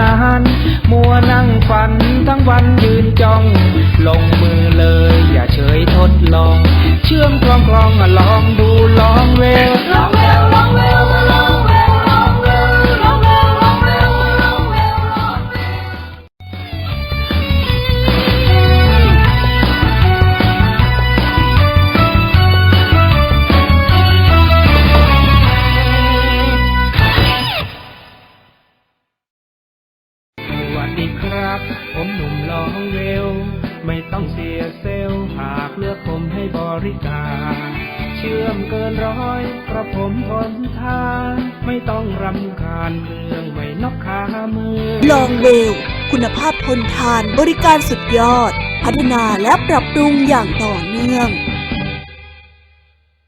นาน มัวนั่งฝันทั้งวันยืนจ้อง ลงมือเลย อย่าเฉยทดลอง เชื่อมกลองกลองลองดูลองเวล องเวล ไม่ต้องเสียเซลล์หากเลือกผมให้บริการ เชื่อมเกินร้อยกระผมทนทานไม่ต้องรำคาญเครื่องไม่นอกขามือ ลองเวล คุณภาพทนทานบริการสุดยอด พัฒนาและปรับปรุงอย่างต่อเนื่อง